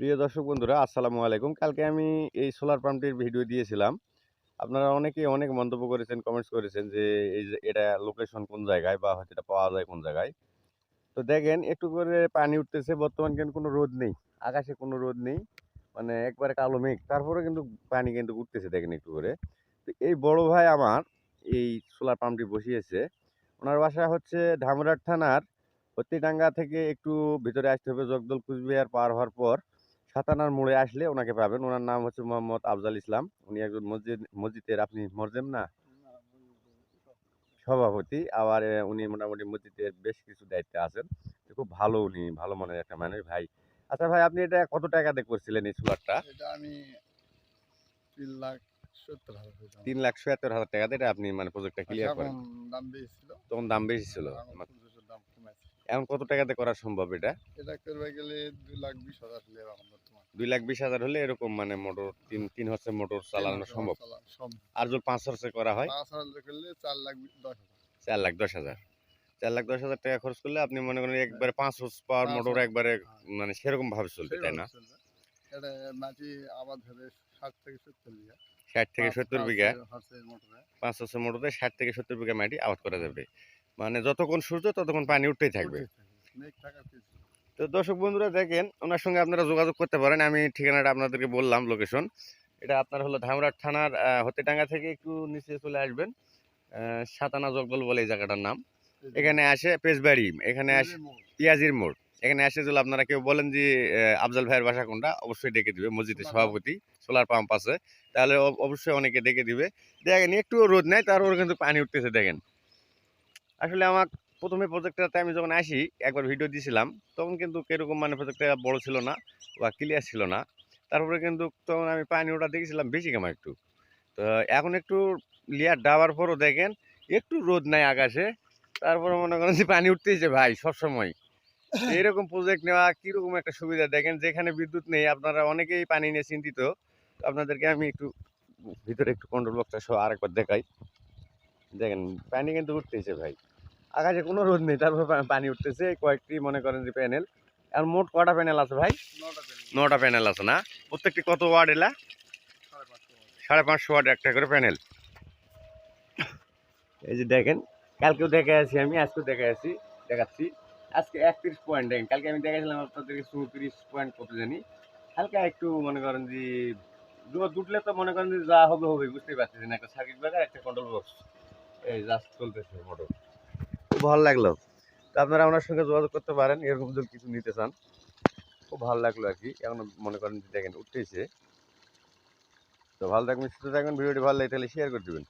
প্রিয় দর্শক বন্ধুরা, আসসালামু আলাইকুম। কালকে আমি এই সোলার পাম্পটির ভিডিও দিয়েছিলাম। আপনারা অনেকেই অনেক মন্তব্য করেছেন কমেন্টস করেছেন যে এই এটা লোকেশন কোন জায়গায় বা হয়তো এটা পাওয়া যায় কোন জায়গায়। তো দেখেন, একটু করে পানি উঠতেছে, বর্তমান কিন্তু কোনো রোদ নেই, আকাশে কোনো রোদ নেই মানে একবারে কালো মেঘ। তারপরে কিন্তু পানি কিন্তু উঠতেছে, দেখেন একটু করে। তো এই বড় ভাই আমার এই সোলার পাম্পটি বসিয়েছে। ওনার বাসা হচ্ছে ধামরাট থানার হত্তিডাঙ্গা থেকে একটু ভিতরে আসতে হবে জগদল কুচবিহার পার হওয়ার পর। সাতানার মোড়ে আসলে ওনাকে পাবেন। ওনার নাম হচ্ছে মোহাম্মদ আফজাল ইসলাম। উনি একজন মসজিদ মসজিদের আপনি মরজেম না? সভাপতি। আবার উনি মোটামুটি মসজিদের বেশ কিছু দায়িত্বে আছেন। খুব ভালো উনি ভালো মনের একটা মানুষ ভাই। আচ্ছা ভাই আপনি এটা কত টাকা দিয়ে করছিলেন এই সোলারটা? এটা আমি তিন লাখ সত্তর হাজার টাকা। তিন লাখ সত্তর হাজার টাকা দিয়ে এটা আপনি মানে প্রজেক্টটা ক্লিয়ার করেন। দাম বেশি ছিল। তখন দাম বেশি ছিল। এখন কত টাকাতে করা সম্ভব এটা? এটা করবে গেলে দুই লাখ বিশ হাজার হলে এখন বর্তমান। দুই লাখ বিশ হাজার হলে এরকম মানে মোটর তিন তিন হচ্ছে মোটর চালানো সম্ভব? আর যদি পাঁচ হচ্ছে করা হয়? পাঁচ হাজার করলে চার লাখ দশ হাজার। চার লাখ দশ হাজার। চার লাখ দশ হাজার টাকা খরচ করলে আপনি মনে করেন একবারে পাঁচ হর্স পাওয়ার মোটর একবারে হ্যাঁ। মানে সেরকম ভাবে চলবে তাই না? এটা মাটি আবাদ হবে ষাট থেকে সত্তর বিঘা। ষাট থেকে সত্তর বিঘা। মোটরে। পাঁচ হচ্ছে মোটরে ষাট থেকে সত্তর বিঘা মাটি আবাদ করা যাবে। মানে যতক্ষণ সূর্য ততক্ষণ পানি উঠতেই থাকবে। তো দর্শক বন্ধুরা দেখেন ওনার সঙ্গে আপনারা যোগাযোগ করতে পারেন। আমি ঠিকানাটা আপনাদেরকে বললাম লোকেশন এটা আপনার হলো ধামরাট থানার হতেডাঙ্গা থেকে একটু নিচে চলে আসবেন। সাতানা জগদল বলে এই জায়গাটার নাম। এখানে আসে পেজবাড়ি এখানে আসে যে। পিয়াজির মোড়। এখানে আসে যদি আপনারা কেউ বলেন যে আফজাল ভাইয়ের বাসা কোনটা অবশ্যই ডেকে দিবে মসজিদের সভাপতি সোলার পাম্প আছে। তাহলে অবশ্যই অনেকে ডেকে দিবে। দেখেন একটু রোদ নেই তারপর কিন্তু পানি উঠতেছে দেখেন। আসলে আমার প্রথমে প্রজেক্টটাতে আমি যখন আসি, একবার ভিডিও দিয়েছিলাম তখন কিন্তু কীরকম মানে প্রজেক্টটা বড় ছিল না বা ক্লিয়ার ছিল না। তারপরে কিন্তু তখন আমি পানি ওটা দেখেছিলাম বেশি কেমন একটু। তো এখন একটু লেয়ার ডাবার পরও দেখেন, একটু রোদ নাই আকাশে, তারপরে মনে করেন যে পানি উঠতেইছে ভাই, সবসময়। এরকম প্রজেক্ট নেওয়া কীরকম একটা সুবিধা? দেখেন যেখানে বিদ্যুৎ নেই, আপনারা অনেকেই পানি নিয়ে চিন্তিত। আপনাদেরকে আমি একটু ভিতরে একটু কন্ট্রোল বক্সটা সহ আরেকবার দেখাই। দেখেন পানি কিন্তু উঠতেছে ভাই। আকাশে কোনো রোদ নেই তারপর পানি উঠতেছে কয়েকটি মনে করেন যে প্যানেল আর মোট কটা প্যানেল আছে ভাই? নটা প্যানেল আছে না? প্রত্যেকটি কত ওয়ার্ড এলা? সাড়ে পাঁচশো ওয়াট একটা করে প্যানেল এই যে দেখেন কালকেও দেখে আছি আমি আজকেও দেখে আছি দেখাচ্ছি। আজকে একত্রিশ পয়েন্ট দেখেন কালকে আমি দেখাছিলাম আপনাদেরকে চৌত্রিশ পয়েন্ট কত জানি। হালকা একটু মনে করেন যে উঠলে তো মনে করেন যে যা হবে হবে বুঝতেই পারতেছেন। একটা সার্কিট ব্রেকার একটা কন্ট্রোল বক্স এই জাস্ট চলতেছে মোটর। খুব ভালো লাগল। তো আপনারা ওনার সঙ্গে যোগাযোগ করতে পারেন, এরকম যদি কিছু নিতে চান। খুব ভালো লাগল আর কি, এখন মনে করেন দেখেন উঠতেছে। তো ভালো থাকবেন, সুস্থ থাকবেন, ভিডিওটি ভালো লাগে তাহলে শেয়ার করে দেবেন।